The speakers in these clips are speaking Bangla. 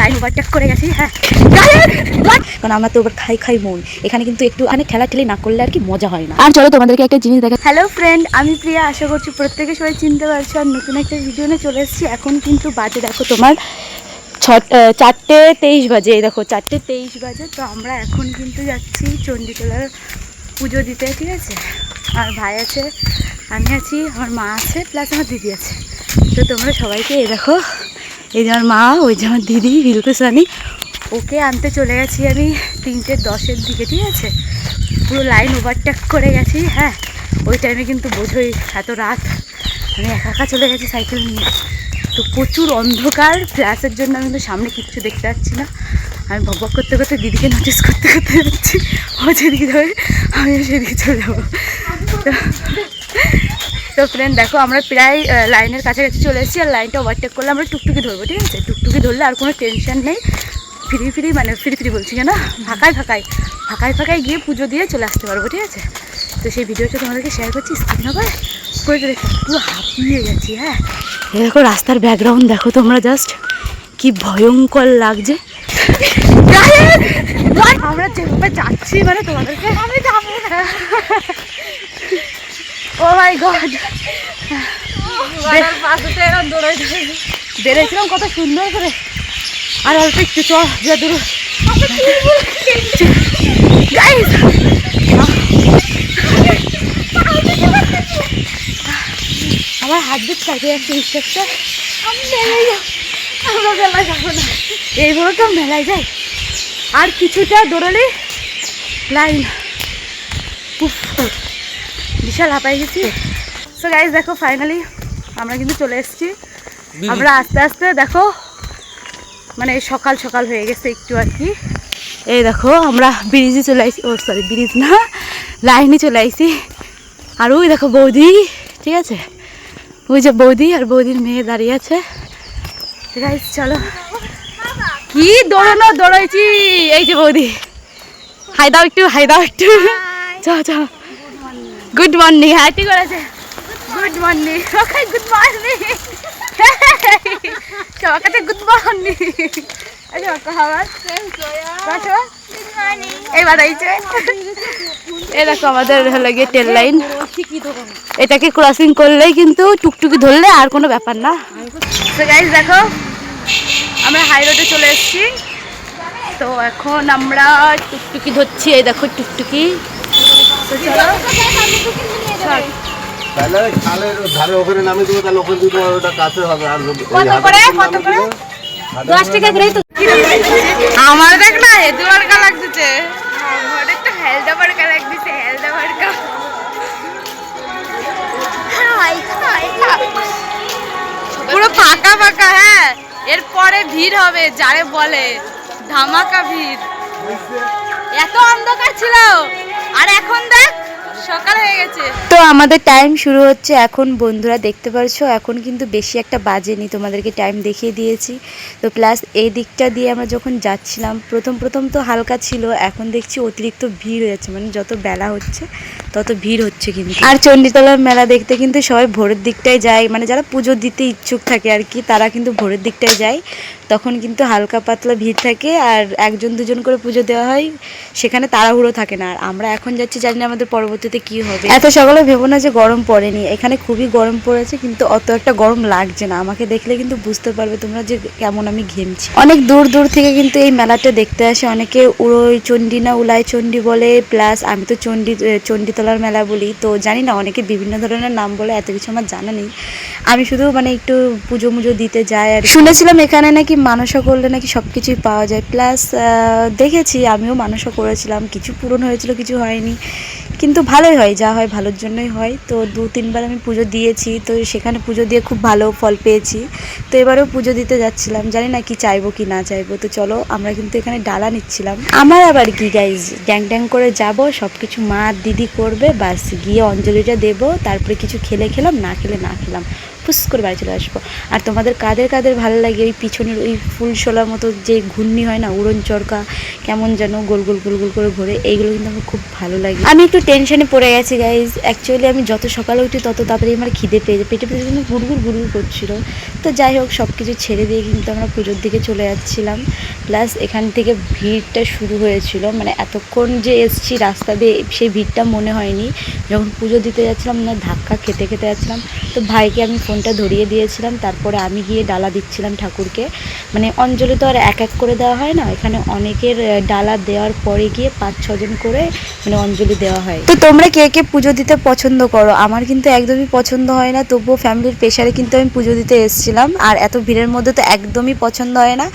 লাইন ওভারটেক করে গেছি হ্যাঁ। কারণ আমরা তো খাই খাই মন। এখানে কিন্তু একটু অনেক ঠেলা ঠেলি না করলে আর কি মজা হয় না। আর চলো তোমাদেরকে একটা জিনিস দেখা হ্যালো ফ্রেন্ড আমি প্রিয়া। আশা করছি প্রত্যেকে সবাই চিনতে পারছ। আর নতুন একটা ভিডিও নিয়ে চলে এসেছি। এখন কিন্তু বাজে, দেখো তোমার চারটে তেইশ বাজে। এই দেখো, চারটে তেইশ বাজে। তো আমরা এখন কিন্তু যাচ্ছি চণ্ডীতলার পুজো দিতে, ঠিক আছে? আর ভাই আছে, আমি আছি, আমার মা আছে প্লাস আমার দিদি আছে। তো তোমরা সবাইকে এই দেখো এই যে আমার মা, ওই যে আমার দিদি হিলকুসানি ওকে আনতে চলে গেছি আমি তিনটে দশের দিকে, ঠিক আছে? পুরো লাইন ওভারটেক করে গেছি হ্যাঁ? ওই টাইমে কিন্তু বোঝোই, এত রাত। আমি একা একা চলে গেছি সাইকেল নিয়ে। তো প্রচুর অন্ধকার ফ্ল্যাশের জন্য আমি কিন্তু সামনে কিচ্ছু দেখতে পাচ্ছি না। আমি বক করতে করতে দিদিকে নোটিস করতে করতে যাচ্ছি ও যেদিকে যাবে, আমিও সেদিকে চলে যাব। তো ফ্রেন্ড দেখো আমরা প্রায় লাইনের কাছাকাছি চলে এসেছি আর লাইনটা ওভারটেক করলে আমরা টুকটুকি ধরবো, ঠিক আছে? টুকটুকি ধরলে আর কোনো টেনশন নেই। ফ্রি ফ্রি মানে ফ্রি ফ্রি বলছি কেন? ফাঁকায় ফাঁকায়। ফাঁকায় ফাঁকায় গিয়ে পুজো দিয়ে চলে আসতে পারব, ঠিক আছে? তো সেই ভিডিওটা তোমাদেরকে শেয়ার করছি স্ক্রিন করে করে দেখো পুরো হাঁপিয়ে গেছি হ্যাঁ? দেখো রাস্তার ব্যাকগ্রাউন্ড দেখো তোমরা জাস্ট কি ভয়ঙ্কর লাগছে। আমরা যেভাবে যাচ্ছি মানে তোমাদেরকে আমি যাব। ও মাই গড বেড়েছিলাম কত সুন্দর করে। আর অল্প একটু চ যা দূর। গাইস আমার হাত দিয়ে কাটে যাচ্ছে বিশ্বাসটা আমরা মেলায় যাব না। এইভাবে তো মেলায় যাই। আর কিছুটা দৌড়ালে লাইন। উফ, বিশাল হাঁপাই গেছি। সো গাইজ দেখো ফাইনালি আমরা কিন্তু চলে এসেছি। আমরা আস্তে আস্তে দেখো মানে সকাল সকাল হয়ে গেছে একটু আর কি। এই দেখো আমরা ব্রিজে চলে আসি ও সরি ব্রিজ না লাইনে চলে আসি আর ওই দেখো বৌদি ঠিক আছে? ওই যে বৌদি আর বৌদির মেয়ে দাঁড়িয়ে আছে। গাইজ চলো। কি দৌড়ানো দৌড়াইছি। এই যে বৌদি। হাই দাও একটু হাই দাও একটু। চ চ গুড মর্নিং হ্যাঁ ঠিক আছে good morning okay good morning সবার গুড মর্নিং আচ্ছা খাবার এই দেখো আমাদের হলো গিয়ে ট্রেন লাইন এটাকে ক্রসিং করলেই কিন্তু টুকটুকি ধরলে আর কোনো ব্যাপার না। তো গাইজ দেখো আমরা হাই রোডে চলে এসেছি। তো এখন আমরা টুকটুকি ধরছি এই দেখো টুকটুকি। তো চলো। তাহলে খালের ধারে ওখানে নামিয়ে দেবো তাহলে ওখান থেকে ওটা কাছে হবে আর যদি ওই কত হাতের করে? উপর কত নামিয়ে করে? দিলে, দশ টাকা করে তো। আমার দেখ না হেদু বারকা লাগতেছে। আমার একটু হেলদা বারকা লাগতেছে হেলদা বারকা। পুরো ফাঁকা ফাঁকা হ্যাঁ। এরপরে ভিড় হবে যারে বলে। ধামাকা ভিড়। এত অন্ধকার ছিল। আর এখন দেখ সকাল হয়ে গেছে। তো আমাদের টাইম শুরু হচ্ছে এখন, বন্ধুরা দেখতে পারছ, এখন কিন্তু বেশি একটা বাজেনি, তোমাদেরকে টাইম দেখিয়ে দিয়েছি। তো প্লাস এই দিকটা দিয়ে আমরা যখন যাচ্ছিলাম, প্রথম প্রথম তো হালকা ছিল, এখন দেখছি অতিরিক্ত ভিড় হয়ে যাচ্ছে মানে যত বেলা হচ্ছে, তত ভিড় হচ্ছে কিন্তু। আর চণ্ডীতলার মেলা দেখতে কিন্তু সবাই ভোরের দিকটায় যায় মানে যারা পুজো দিতে ইচ্ছুক থাকে আর কি, তারা কিন্তু ভোরের দিকটায় যায়। তখন কিন্তু হালকা পাতলা ভিড় থাকে, আর একজন দুজন করে পুজো দেওয়া হয়, সেখানে তাড়াহুড়ো থাকে না। আর আমরা এখন যাচ্ছি, জানি না আমাদের পরবর্তীতে কি হবে? এত সকালে ভেবো না যে গরম পড়েনি। এখানে খুবই গরম পড়েছে, কিন্তু অত একটা গরম লাগছে না। আমাকে দেখলে কিন্তু বুঝতে পারবে তোমরা যে কেমন আমি ঘেমছি। অনেক দূর দূর থেকে কিন্তু এই মেলাটা দেখতে আসে। অনেকে উড়োই চণ্ডী না উলাই চণ্ডী বলে, প্লাস আমি তো চণ্ডী চণ্ডীতলার মেলা বলি। তো জানি না, অনেকে বিভিন্ন ধরনের নাম বলে, এত কিছু আমার জানা নেই। আমি শুধু মানে একটু পুজো মুজো দিতে যাই আর শুনেছিলাম এখানে নাকি মানসা করলে নাকি সব কিছুই পাওয়া যায়। প্লাস দেখেছি, আমিও মানসা করেছিলাম। কিছু পূরণ হয়েছিল, কিছু হয়নি। কিন্তু ভালোই হয়, যা হয় ভালোর জন্যই হয়। তো দু, তিনবার আমি পুজো দিয়েছি, তো সেখানে পুজো দিয়ে খুব ভালো ফল পেয়েছি। তো এবারেও পুজো দিতে যাচ্ছিলাম, জানি না কি চাইব কি না চাইব। তো চলো, আমরা কিন্তু এখানে ডালা নিচ্ছিলাম। আমার আবার কি গাইজ ড্যাং ড্যাং করে যাব সব কিছু মা, দিদি করবে, বাস গিয়ে অঞ্জলিটা দেবো, তারপরে কিছু খেলে খেলাম, না খেলে না খেলাম। ফুস করে বাড়ি চলে আসব। আর তোমাদের কাদের কাদের ভালো লাগে ওই পিছনের ওই ফুল শোলার মতো যে ঘূর্ণি হয় না, উড়ন চরকা, কেমন যেন গোল গোল গোল গোল করে ঘোরে, এইগুলো কিন্তু আমার খুব ভালো লাগে। আমি একটু টেনশনে পড়ে গেছি গাইজ অ্যাকচুয়ালি আমি যত সকালে উঠি তত তাড়াতাড়ি আমার খিদে পেয়ে পেটে পেটে কিন্তু গুড়গুড় গুড়গুড় করছিল। তো যাই হোক সব কিছু ছেড়ে দিয়ে কিন্তু আমরা পুজোর দিকে চলে যাচ্ছিলাম। প্লাস এখান থেকে ভিড়টা শুরু হয়েছিল। মানে এতক্ষণ যে এসছি রাস্তা দিয়ে, সেই ভিড়টা মনে হয়নি। যখন পুজো দিতে যাচ্ছিলাম, না, ধাক্কা খেতে খেতে যাচ্ছিলাম। তো ভাইকে আমি ফোনটা ধরিয়ে দিয়েছিলাম তারপরে আমি গিয়ে ডালা দিচ্ছিলাম ঠাকুরকে। মানে অঞ্জলি তো আর এক এক করে দেওয়া হয় না এখানে অনেকের ডালা দেওয়ার পরে গিয়ে পাঁচ ছজন করে মানে অঞ্জলি দেওয়া হয়। তো তোমরা কে কে পুজো দিতে পছন্দ করো? আমার কিন্তু একদমই পছন্দ হয় না তবুও ফ্যামিলির প্রেশারে কিন্তু আমি পুজো দিতে এসেছিলাম। আর এত ভিড়ের মধ্যে তো একদমই পছন্দ হয় না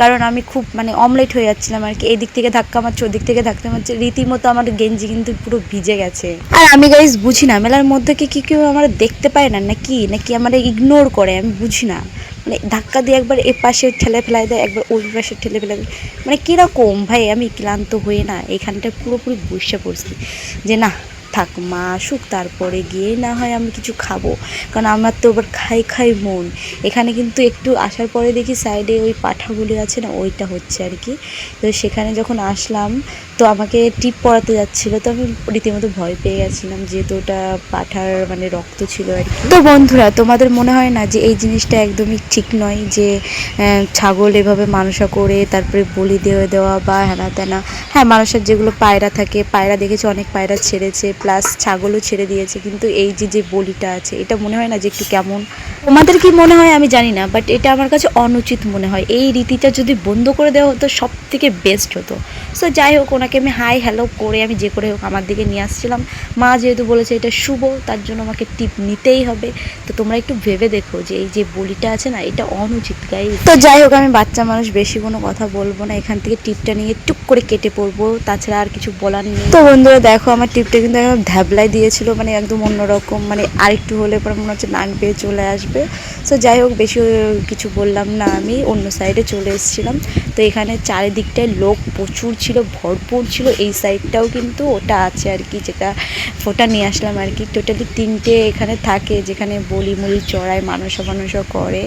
কারণ আমি খুব মানে অমলেট হয়ে যাচ্ছিলাম আর কি। এদিক থেকে ধাক্কা মারছে ওদিক থেকে ধাক্কা মারছে রীতিমতো আমার গেঞ্জি কিন্তু পুরো ভিজে গেছে। আর আমি গাইজ বুঝি না মেলার মধ্যে কি কি কেউ আমার দেখতে পায় না নাকি? নাকি আমার ইগনোর করে, আমি বুঝি না। মানে ধাক্কা দিয়ে একবার এ পাশে ঠেলে ফেলাই দেয়, একবার ওই পাশে ঠেলে ফেলাই দেয়। মানে কীরকম ভাই, আমি ক্লান্ত হয়ে না এখানটায় পুরোপুরি বসে পড়ছি। যে না, থাক মা আসুক, তারপরে গিয়ে না হয় আমি কিছু খাব। কারণ আমার তো আবার খাই খাই মন। এখানে কিন্তু একটু আসার পরে দেখি সাইডে ওই পাঠাগুলি আছে না, ওইটা হচ্ছে আর কি। তো সেখানে যখন আসলাম তো আমাকে টিপ পড়াতে যাচ্ছিল, তো আমি রীতিমতো ভয় পেয়ে গেছিলাম যেহেতু ওটা পাঠার মানে রক্ত ছিল আর কি। তো বন্ধুরা, তোমাদের মনে হয় না যে এই জিনিসটা একদমই ঠিক নয় যে ছাগল এভাবে মানুষা করে তারপরে বলি দিয়ে দেওয়া বা হ্যানা তেনা? হ্যাঁ মানুষের যেগুলো পায়রা থাকে, পায়রা দেখেছি, অনেক পায়রা ছেড়েছে প্লাস ছাগলও ছেড়ে দিয়েছে, কিন্তু এই যে যে বলিটা আছে, এটা মনে হয় না যে একটু কেমন? তোমাদের কি মনে হয় আমি জানি না বাট এটা আমার কাছে অনুচিত মনে হয়। এই রীতিটা যদি বন্ধ করে দেওয়া হতো সব থেকে বেস্ট হতো। সো যাই হোক, ওনাকে আমি হাই হ্যালো করে আমি যে করে হোক আমার দিকে নিয়ে আসছিলাম। মা যেহেতু বলেছে এটা শুভ, তার জন্য আমাকে টিপ নিতেই হবে। তো তোমরা একটু ভেবে দেখো যে এই যে বলিটা আছে না, এটা অনুচিত গাই তো যাই হোক, আমি বাচ্চা মানুষ, বেশি কোনো কথা বলব না। এখান থেকে টিপটা নিয়ে টুক করে কেটে পড়ব, তাছাড়া আর কিছু বলার নেই। তো বন্ধুরা দেখো, আমার টিপটা কিন্তু একদম ধ্যাবলাই দিয়েছিল মানে একদম অন্যরকম মানে আরেকটু হলে পরে মনে হচ্ছে নাক পেয়ে চলে আসবে। সো যাই হোক, বেশি কিছু বললাম না আমি, অন্য সাইডে চলে এসেছিলাম। তো এখানে চারিদিকটায় লোক প্রচুর ছিল, ভরপুর। ছিল এই সাইডটাও কিন্তু ওটা আছে আর কি, যেটা ফোটা নিয়ে আসলাম আর কি। টোটালি তিনটে এখানে থাকে, যেখানে বলি মুলি চড়ায় মানুষও মানুষও করে।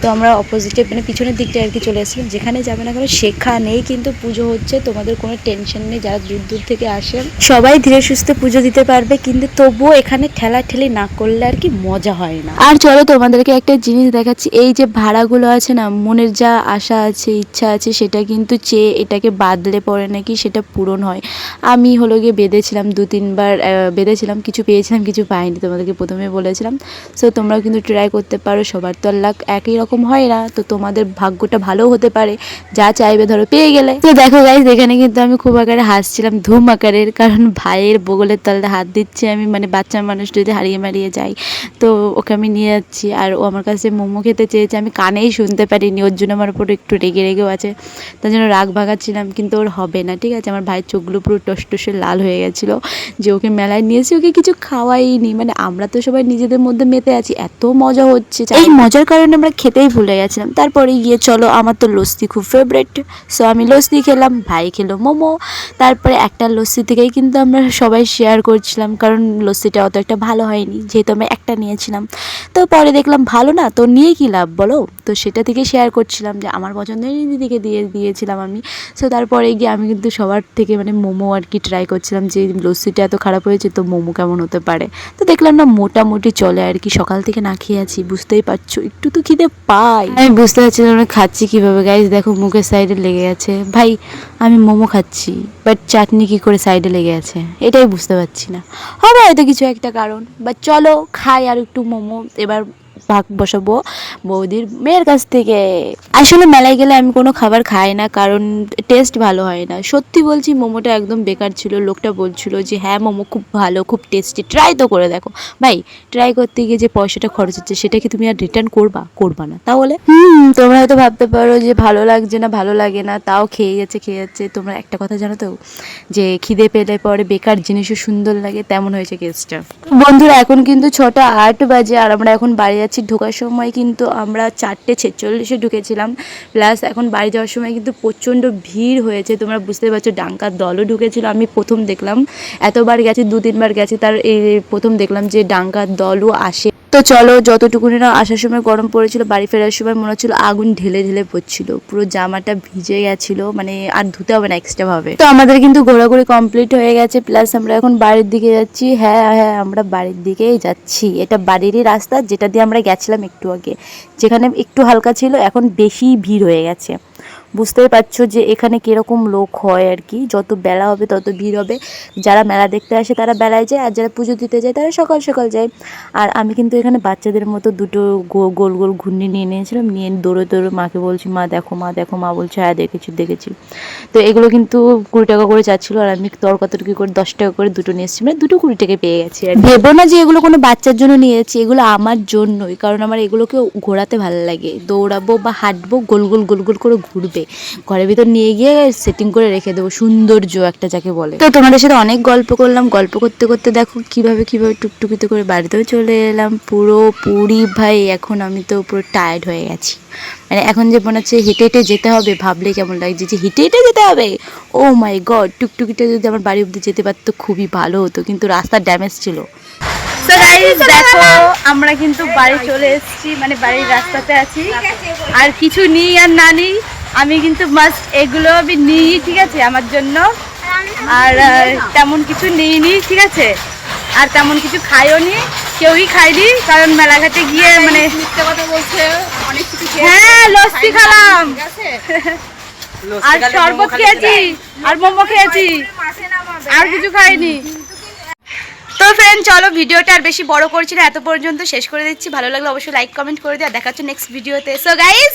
তো আমরা অপোজিটে মানে পিছনের দিকটা আর কি চলে এসেছিলাম যেখানে যাবে না কেন, সেখানেই কিন্তু পুজো হচ্ছে। তোমাদের কোনো টেনশন নেই, যারা দূর দূর থেকে আসেন সবাই ধীরে সুস্থে পুজো দিতে পারবে। কিন্তু তবুও এখানে ঠেলা ঠেলি না করলে আর কি মজা হয় না। আর চলো তোমাদেরকে একটা জিনিস দেখাচ্ছি। এই যে ভাড়াগুলো আছে না, মনের যা আশা আছে, ইচ্ছা আছে, সেটা কিন্তু চেয়ে এটাকে বাদলে পড়ে নাকি, সেটা পূরণ হয়। আমি হলো গিয়ে বেঁধেছিলাম দু তিনবার বেঁধেছিলাম, কিছু পেয়েছিলাম, কিছু পাইনি তোমাদেরকে প্রথমে বলেছিলাম। সো তোমরাও কিন্তু ট্রাই করতে পারো, সবার তো আর লাক একই রকম হয় না। তো তোমাদের ভাগ্যটা ভালো হতে পারে, যা চাইবে ধরো পেয়ে গেলে। তো দেখো গাইজ এখানে কিন্তু আমি খুব আকারে হাসছিলাম, ধুম আকারের, কারণ ভাইয়ের বগলের তলাতে হাত দিচ্ছি আমি মানে বাচ্চা মানুষ যদি হারিয়ে মারিয়ে যাই তো ওকে আমি নিয়ে যাচ্ছি, আর ও আমার কাছে মোমো খেতে চেয়েছে, আমি কানেই শুনতে পারিনি, ওর জন্য আমার উপর একটু রেগে রেগেও আছে। তার জন্য রাগ ভাগাচ্ছিলাম, কিন্তু ওর হবে না, ঠিক আছে? আমার ভাইয়ের চোখগুলো পুরো টসটসে লাল হয়ে গেছিল যে ওকে মেলায় নিয়েছি ওকে কিছু খাওয়াইনি। মানে আমরা তো সবাই নিজেদের মধ্যে মেতে আছি এত মজা হচ্ছে। এই মজার কারণে আমরা খেতেই ভুলে গেছিলাম। তারপরে গিয়ে চলো আমার তো লস্যি খুব ফেভারেট সো আমি লস্যি খেলাম ভাই খেলো মোমো। তারপরে একটা লস্যি থেকেই কিন্তু আমরা সবাই শেয়ার করছিলাম কারণ লস্যিটা অত একটা ভালো হয়নি যেহেতু আমরা একটা নিয়েছিলাম। তো পরে দেখলাম ভালো না তো নিয়ে কী লাভ বলো? তো সেটা থেকে শেয়ার করছিলাম যে আমার পছন্দের দিদিকে দিয়ে দিয়েছিলাম আমি। সো তারপরে গিয়ে আমি কিন্তু সবার থেকে মানে মোমো আর কি ট্রাই করছিলাম যে লস্যিটা এত খারাপ হয়েছে তো মোমো কেমন হতে পারে। তো দেখলাম না মোটামুটি চলে আর কি, সকাল থেকে না খেয়ে আছি, বুঝতেই পারছ, একটু তো খিদে পাই। আমি বুঝতে পারছি না খাচ্ছি কীভাবে গাইজ দেখো মুখের সাইডে লেগে আছে। ভাই, আমি মোমো খাচ্ছি বাট চাটনি কী করে সাইডে লেগে আছে? এটাই বুঝতে পারছি না। হবে হয়তো কিছু একটা কারণ বাট চলো, খাই আর একটু মোমো, এবার ভাগ বসাবো বৌদির মেয়ের কাছ থেকে। আসলে মেলায় গেলে আমি কোনো খাবার খাই না, কারণ টেস্ট ভালো হয় না। সত্যি বলছি, মোমোটা একদম বেকার ছিল, লোকটা বলছিল যে হ্যাঁ মোমো খুব ভালো, খুব টেস্টি ট্রাই তো করে দেখো। ভাই ট্রাই করতে গিয়ে যে পয়সাটা খরচ হচ্ছে, সেটা কি তুমি আর রিটার্ন করবা? করবা না। তাহলে? হুম, তোমরা হয়তো ভাবতে পারো যে, ভালো লাগছে না, ভালো লাগে না, তাও খেয়ে যাচ্ছে খেয়ে যাচ্ছে। তোমরা একটা কথা জানো তো, যে খিদে পেলে পরে বেকার জিনিসও সুন্দর লাগে, তেমন হয়েছে কেসটা বন্ধুরা, এখন কিন্তু ছটা আট বাজে, আর আমরা এখন বাড়ি যাচ্ছি ঢোকার সময় কিন্তু আমরা চারটে ছেচল্লিশে ঢুকেছিলাম। প্লাস এখন বাড়ি যাওয়ার সময় কিন্তু প্রচণ্ড ভিড় হয়েছে। তোমরা বুঝতে পারছ, ডাঙ্কার দলও ঢুকেছিল, আমি প্রথম দেখলাম। এতবার গেছি দু তিনবার গেছি, তার এই প্রথম দেখলাম যে ডাঙ্কার দলও আসে। তো চলো, যতটুকুনি না আসার সময় গরম পড়েছিল, বাড়ি ফেরার সময় মনে হচ্ছিল আগুন ঢেলে ঢেলে পড়ছিল। পুরো জামাটা ভিজে গেছিল মানে আর ধুতে হবে না এক্সট্রা ভাবে। তো আমাদের কিন্তু ঘোরাঘুরি কমপ্লিট হয়ে গেছে প্লাস আমরা এখন বাড়ির দিকে যাচ্ছি। হ্যাঁ হ্যাঁ আমরা বাড়ির দিকেই যাচ্ছি। এটা বাড়িরই রাস্তা, যেটা দিয়ে আমরা গেছিলাম একটু আগে। যেখানে একটু হালকা ছিল, এখন বেশি ভিড় হয়ে গেছে। বুঝতেই পারছ যে এখানে কীরকম লোক হয় আর কি। যত বেলা হবে, তত ভিড় হবে। যারা মেলা দেখতে আসে, তারা বেলায় যায়, আর যারা পুজো দিতে যায়, তারা সকাল সকাল যায়। আর আমি কিন্তু এখানে বাচ্চাদের মতো দুটো গোল গোল ঘূর্ণি নিয়ে নিয়েছিলাম। নিয়ে দৌড়ে দৌড়ে মাকে বলছি, মা, দেখো মা দেখো, মা, বলছে হ্যাঁ দেখেছি দেখেছি। তো এগুলো কিন্তু কুড়ি টাকা করে যাচ্ছিল আর আমি তর্কাতর্কি করে, দশ টাকা করে দুটো নিয়ে এসেছি। মানে দুটো কুড়ি টাকা পেয়ে গেছি আর ভেবো না যে এগুলো কোনো বাচ্চার জন্য নিয়েছি এগুলো আমার জন্যই। কারণ আমার এগুলোকে ঘোরাতে ভালো লাগে। দৌড়াবো বা হাঁটবো, গোল গোল গোল গোল করে ঘুরবে। ঘরের ভিতর নিয়ে গিয়ে সেটিং করে রেখে দেবো, সৌন্দর্য একটা যাকে বলে। তো তোমাদের সাথে অনেক গল্প করলাম, গল্প করতে করতে দেখো কীভাবে কীভাবে টুকটুকিতে করে বাড়িতেও চলে এলাম। পুরো পুরি ভাই, এখন আমি তো পুরো টায়ার্ড হয়ে গেছি। মানে এখন যে মনে হচ্ছে হেঁটে হেঁটে যেতে হবে, ভাবলে কেমন লাগছে যে হেঁটে হেঁটে যেতে হবে? ও মাই গড টুকটুকিটা যদি আমার বাড়ি অব্দি যেতে পারতো খুবই ভালো হতো, কিন্তু রাস্তা ড্যামেজ ছিল। তো দেখো, আমরা কিন্তু বাড়ি চলে এসেছি মানে বাড়ির রাস্তাতে আছি। আর কিছু নিই আর না নিই। আমি কিন্তু মাস্ট এগুলো আমি নিই ঠিক আছে আমার জন্য। আর তেমন কিছু নিইনি ঠিক আছে। আর তেমন কিছু খাইও নি কেউই খাইনি কারণ মেলাঘাটে গিয়ে মানে কথা বলছে অনেক কিছু হ্যাঁ লস্যি খেলাম। আর শরবত খেয়েছি আর মোমো খেয়েছি। আর কিছু খাইনি। তো ফ্রেন্ড চলো ভিডিওটা আর বেশি বড় করছি না এত পর্যন্ত শেষ করে দিচ্ছি। ভালো লাগলে অবশ্যই লাইক কমেন্ট করে দিও আর দেখা হচ্ছে নেক্সট ভিডিওতে সো গাইস